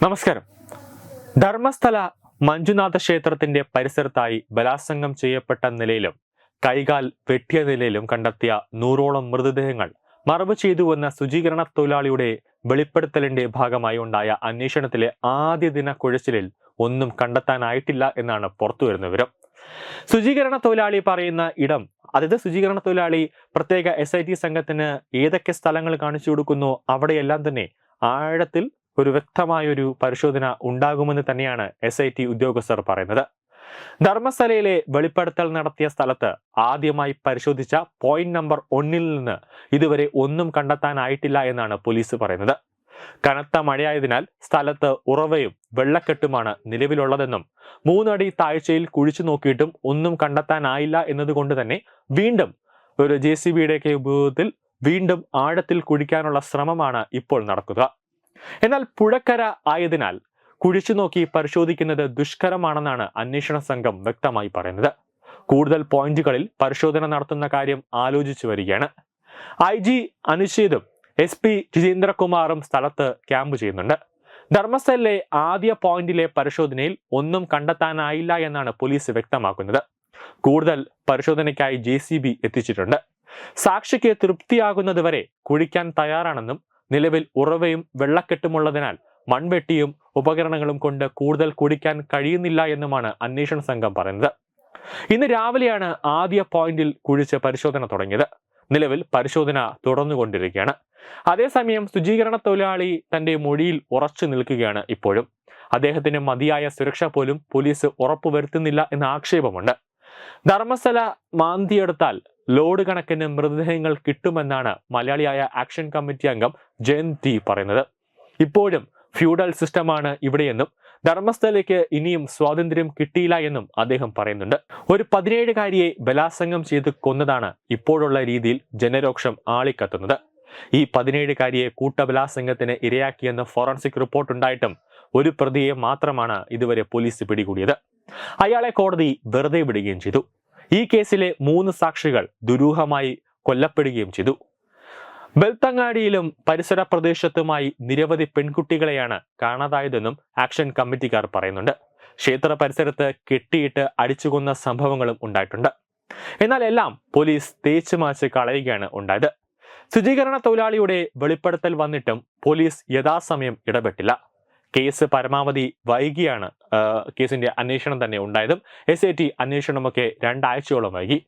നമസ്കാരം. ധർമ്മസ്ഥല മഞ്ജുനാഥ ക്ഷേത്രത്തിന്റെ പരിസരത്തായി ബലാത്സംഗം ചെയ്യപ്പെട്ട നിലയിലും കൈകാൽ വെട്ടിയ നിലയിലും കണ്ടെത്തിയ നൂറോളം മൃതദേഹങ്ങൾ മറവ് ചെയ്തുവെന്ന ശുചീകരണ തൊഴിലാളിയുടെ വെളിപ്പെടുത്തലിന്റെ ഭാഗമായി ഉണ്ടായ അന്വേഷണത്തിലെ ആദ്യ ദിന കുഴച്ചിലിൽ ഒന്നും കണ്ടെത്താനായിട്ടില്ല എന്നാണ് പുറത്തുവരുന്ന വിവരം. ശുചീകരണ തൊഴിലാളി പറയുന്ന ഇടം അതായത് ശുചീകരണ തൊഴിലാളി പ്രത്യേക എസ് ഐ ടി സംഘത്തിന് ഏതൊക്കെ സ്ഥലങ്ങൾ കാണിച്ചു കൊടുക്കുന്നു അവിടെയെല്ലാം തന്നെ ആഴത്തിൽ ഒരു വ്യക്തമായ ഒരു പരിശോധന ഉണ്ടാകുമെന്ന് തന്നെയാണ് എസ് ഉദ്യോഗസ്ഥർ പറയുന്നത്. ധർമ്മസ്ഥലയിലെ വെളിപ്പെടുത്തൽ നടത്തിയ സ്ഥലത്ത് ആദ്യമായി പരിശോധിച്ച പോയിന്റ് നമ്പർ ഒന്നിൽ നിന്ന് ഇതുവരെ ഒന്നും കണ്ടെത്താനായിട്ടില്ല എന്നാണ് പോലീസ് പറയുന്നത്. കനത്ത മഴയായതിനാൽ സ്ഥലത്ത് ഉറവയും വെള്ളക്കെട്ടുമാണ് നിലവിലുള്ളതെന്നും മൂന്നടി താഴ്ചയിൽ കുഴിച്ചു നോക്കിയിട്ടും ഒന്നും കണ്ടെത്താനായില്ല എന്നതുകൊണ്ട് തന്നെ വീണ്ടും ഒരു ജെ സി ബിയുടെയൊക്കെ ഉപയോഗത്തിൽ വീണ്ടും ആഴത്തിൽ കുഴിക്കാനുള്ള ശ്രമമാണ് ഇപ്പോൾ നടക്കുക. എന്നാൽ പുഴക്കര ആയതിനാൽ കുഴിച്ചു നോക്കി പരിശോധിക്കുന്നത് ദുഷ്കരമാണെന്നാണ് അന്വേഷണ സംഘം വ്യക്തമായി പറയുന്നത്. കൂടുതൽ പോയിന്റുകളിൽ പരിശോധന നടത്തുന്ന കാര്യം ആലോചിച്ചു വരികയാണ്. ഐ ജി അനുച്ഛേദും എസ് പി ജിതേന്ദ്രകുമാറും സ്ഥലത്ത് ക്യാമ്പ് ചെയ്യുന്നുണ്ട്. ധർമ്മസ്ഥലിലെ ആദ്യ പോയിന്റിലെ പരിശോധനയിൽ ഒന്നും കണ്ടെത്താനായില്ല എന്നാണ് പോലീസ് വ്യക്തമാക്കുന്നത്. കൂടുതൽ പരിശോധനയ്ക്കായി ജെ എത്തിച്ചിട്ടുണ്ട്. സാക്ഷിക്ക് തൃപ്തിയാകുന്നതുവരെ കുഴിക്കാൻ തയ്യാറാണെന്നും നിലവിൽ ഉറവയും വെള്ളക്കെട്ടുമുള്ളതിനാൽ മൺവെട്ടിയും ഉപകരണങ്ങളും കൊണ്ട് കൂടുതൽ കുടിക്കാൻ കഴിയുന്നില്ല എന്നുമാണ് അന്വേഷണ സംഘം പറയുന്നത്. ഇന്ന് രാവിലെയാണ് ആദ്യ പോയിന്റിൽ കുഴിച്ച് പരിശോധന തുടങ്ങിയത്. നിലവിൽ പരിശോധന തുടർന്നുകൊണ്ടിരിക്കുകയാണ്. അതേസമയം ശുചീകരണ തൊഴിലാളി തന്റെ മൊഴിയിൽ ഉറച്ചു നിൽക്കുകയാണ് ഇപ്പോഴും. അദ്ദേഹത്തിന് മതിയായ സുരക്ഷ പോലും പോലീസ് ഉറപ്പുവരുത്തുന്നില്ല എന്ന ആക്ഷേപമുണ്ട്. ധർമ്മസ്ഥല മാന്തിയെടുത്താൽ ലോഡ് കണക്കിന് മൃതദേഹങ്ങൾ കിട്ടുമെന്നാണ് മലയാളിയായ ആക്ഷൻ കമ്മിറ്റി അംഗം ജയന്തി പറയുന്നത്. ഇപ്പോഴും ഫ്യൂഡൽ സിസ്റ്റമാണ് ഇവിടെയെന്നും ധർമ്മസ്ഥലയ്ക്ക് ഇനിയും സ്വാതന്ത്ര്യം കിട്ടിയില്ല എന്നും അദ്ദേഹം പറയുന്നുണ്ട്. ഒരു പതിനേഴുകാരിയെ ബലാസംഗം ചെയ്ത് കൊന്നതാണ് ഇപ്പോഴുള്ള രീതിയിൽ ജനരോക്ഷം ആളിക്കത്തുന്നത്. ഈ പതിനേഴുകാരിയെ കൂട്ടബലാത്സംഗത്തിന് ഇരയാക്കിയെന്ന് ഫോറൻസിക് റിപ്പോർട്ട് ഉണ്ടായിട്ടും ഒരു പ്രതിയെ മാത്രമാണ് ഇതുവരെ പോലീസ് പിടികൂടിയത്. അയാളെ കോടതി വെറുതെ വിടുകയും ചെയ്തു. ഈ കേസിലെ മൂന്ന് സാക്ഷികൾ ദുരൂഹമായി കൊല്ലപ്പെടുകയും ചെയ്തു. ബെൽത്തങ്ങാടിയിലും പരിസര പ്രദേശത്തുമായി നിരവധി പെൺകുട്ടികളെയാണ് കാണാതായതെന്നും ആക്ഷൻ കമ്മിറ്റിക്കാർ പറയുന്നുണ്ട്. ക്ഷേത്ര പരിസരത്ത് കെട്ടിയിട്ട് അടിച്ചുകൊന്ന സംഭവങ്ങളും ഉണ്ടായിട്ടുണ്ട്. എന്നാൽ എല്ലാം പോലീസ് തേച്ചു മാച്ച് കളയുകയാണ് ഉണ്ടായത്. ശുചീകരണ തൊഴിലാളിയുടെ വെളിപ്പെടുത്തൽ വന്നിട്ടും പോലീസ് യഥാസമയം ഇടപെട്ടില്ല. കേസ് പരമാവധി വൈകിയാണ് കേസിന്റെ അന്വേഷണം തന്നെ ഉണ്ടായതും. എസ് ഐ ടി അന്വേഷണമൊക്കെ രണ്ടാഴ്ചയോളം വൈകി.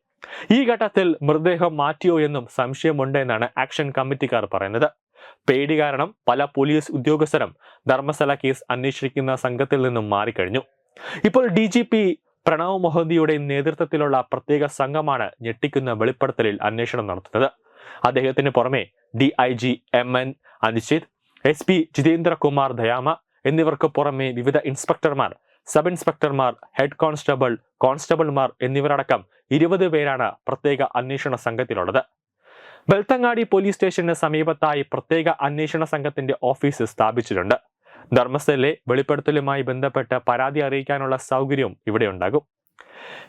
ഈ ഘട്ടത്തിൽ മൃതദേഹം മാറ്റിയോ എന്നും സംശയമുണ്ട് എന്നാണ് ആക്ഷൻ കമ്മിറ്റിക്കാർ പറയുന്നത്. പേടി കാരണം പല പോലീസ് ഉദ്യോഗസ്ഥരും ധർമ്മസ്ഥല കേസ് അന്വേഷിക്കുന്ന സംഘത്തിൽ നിന്നും മാറിക്കഴിഞ്ഞു. ഇപ്പോൾ ഡി ജി പി പ്രണവ് മൊഹന്തിയുടെ നേതൃത്വത്തിലുള്ള പ്രത്യേക സംഘമാണ് ഞെട്ടിക്കുന്ന വെളിപ്പെടുത്തലിൽ അന്വേഷണം നടത്തുന്നത്. അദ്ദേഹത്തിന് പുറമെ D I G M N Anishchit S P Jitendrakumar Dayama എന്നിവർക്ക് പുറമെ വിവിധ ഇൻസ്പെക്ടർമാർ സബ് ഇൻസ്പെക്ടർമാർ ഹെഡ് കോൺസ്റ്റബിൾ കോൺസ്റ്റബിൾമാർ എന്നിവരടക്കം ഇരുപത് പേരാണ് പ്രത്യേക അന്വേഷണ സംഘത്തിലുള്ളത്. ബെൽത്തങ്ങാടി പോലീസ് സ്റ്റേഷന് സമീപത്തായി പ്രത്യേക അന്വേഷണ സംഘത്തിന്റെ ഓഫീസ് സ്ഥാപിച്ചിട്ടുണ്ട്. ധർമ്മസ്ഥലിലെ വെളിപ്പെടുത്തലുമായി ബന്ധപ്പെട്ട് പരാതി അറിയിക്കാനുള്ള സൗകര്യവും ഇവിടെ ഉണ്ടാകും.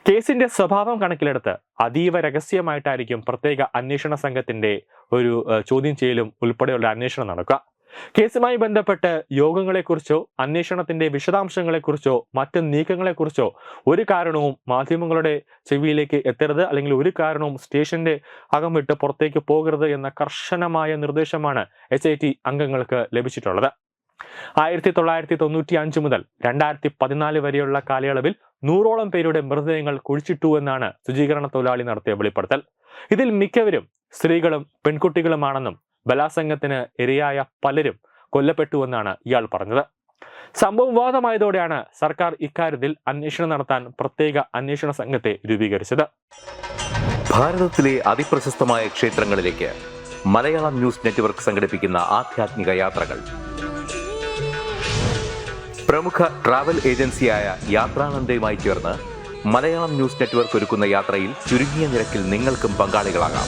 കേസിന്റെ സ്വഭാവം കണക്കിലെടുത്ത് അതീവ രഹസ്യമായിട്ടായിരിക്കും പ്രത്യേക അന്വേഷണ സംഘത്തിന്റെ ഒരു ചോദ്യം ചെയ്യലും ഉൾപ്പെടെയുള്ള അന്വേഷണം നടക്കുക. കേസുമായി ബന്ധപ്പെട്ട് യോഗങ്ങളെക്കുറിച്ചോ അന്വേഷണത്തിന്റെ വിശദാംശങ്ങളെക്കുറിച്ചോ മറ്റ് നീക്കങ്ങളെക്കുറിച്ചോ ഒരു കാരണവും മാധ്യമങ്ങളുടെ ചെവിയിലേക്ക് എത്തരുത്. അല്ലെങ്കിൽ ഒരു കാരണവും സ്റ്റേഷന്റെ അകം വിട്ട് പുറത്തേക്ക് പോകരുത് എന്ന കർശനമായ നിർദ്ദേശമാണ് എച്ച് ഐ ടി അംഗങ്ങൾക്ക് ലഭിച്ചിട്ടുള്ളത്. ആയിരത്തി തൊള്ളായിരത്തി തൊണ്ണൂറ്റി അഞ്ച് മുതൽ രണ്ടായിരത്തി പതിനാല് വരെയുള്ള കാലയളവിൽ നൂറോളം പേരുടെ മൃതദേഹങ്ങൾ കുഴിച്ചിട്ടു എന്നാണ് ശുചീകരണ തൊഴിലാളി നടത്തിയ വെളിപ്പെടുത്തൽ. ഇതിൽ മിക്കവരും സ്ത്രീകളും പെൺകുട്ടികളുമാണെന്നും ബലാത്സംഗത്തിന് ഇരയായ പലരും കൊല്ലപ്പെട്ടുവെന്നാണ് ഇയാൾ പറഞ്ഞത്. സംഭവം വിവാദമായതോടെയാണ് സർക്കാർ ഇക്കാര്യത്തിൽ അന്വേഷണം നടത്താൻ പ്രത്യേക അന്വേഷണ സംഘത്തെ രൂപീകരിച്ചത്. ഭാരതത്തിലെ അതിപ്രശസ്തമായ ക്ഷേത്രങ്ങളിലേക്ക് മലയാളം ന്യൂസ് നെറ്റ്വർക്ക് സംഘടിപ്പിക്കുന്ന ആധ്യാത്മിക യാത്രകൾ. പ്രമുഖ ട്രാവൽ ഏജൻസിയായ യാത്രാനന്ദയുമായി ചേർന്ന് മലയാളം ന്യൂസ് നെറ്റ്വർക്ക് ഒരുക്കുന്ന യാത്രയിൽ ചുരുങ്ങിയ നിരക്കിൽ നിങ്ങൾക്കും പങ്കാളികളാകാം.